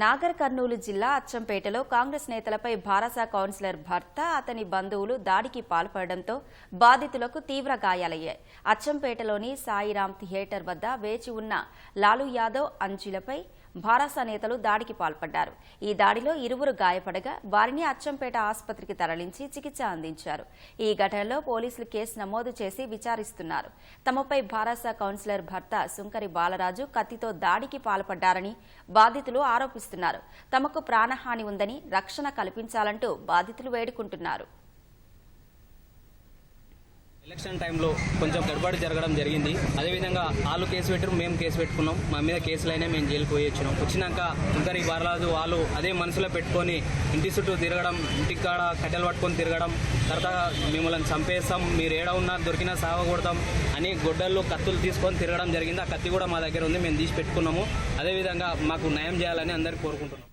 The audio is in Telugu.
నాగర్ కర్నూలు జిల్లా అచ్చంపేటలో కాంగ్రెస్ నేతలపై భారస కౌన్సిలర్ భర్త అతని బంధువులు దాడికి పాల్పడడంతో బాధితులకు తీవ్ర గాయాలయ్యాయి. అచ్చంపేటలోని సాయిరాం థియేటర్ వద్ద వేచి ఉన్న లాలు యాదవ్ అంచులపై భారస నేతలు దాడికి పాల్పడ్డారు. ఈ దాడిలో ఇరువురు గాయపడగా వారిని అచ్చంపేట ఆసుపత్రికి తరలించి చికిత్స అందించారు. ఈ ఘటనలో పోలీసులు కేసు నమోదు చేసి విచారిస్తున్నారు. తమపై భారస కౌన్సిలర్ భర్త సుంకరి బాలరాజు కత్తితో దాడికి పాల్పడ్డారని బాధితులు ఆరోపిస్తున్నారు. తమకు ప్రాణహాని ఉందని రక్షణ కల్పించాలంటూ బాధితులు వేడుకుంటున్నారు. ఎలక్షన్ టైంలో కొంచెం గడబడి జరగడం జరిగింది. అదేవిధంగా వాళ్ళు కేసు పెట్టారు మేము కేసు పెట్టుకున్నాం. మా మీద కేసులైనా మేము జైలుకు పోయి వచ్చినాం. వచ్చినాక ఇంకా ఈ వాళ్ళు అదే మనసులో పెట్టుకొని ఇంటి చుట్టూ తిరగడం ఇంటికి కాడ కట్టెలు పట్టుకొని తిరగడం తర్వాత మిమ్మల్ని చంపేస్తాం మీరు ఏడ ఉన్నా దొరికినా సావ కొడతాం అని గొడ్డళ్ళు కత్తులు తీసుకొని తిరగడం జరిగింది. ఆ కత్తి కూడా మా దగ్గర ఉంది మేము తీసి పెట్టుకున్నాము. అదేవిధంగా మాకు న్యాయం చేయాలని అందరికీ కోరుకుంటున్నాం.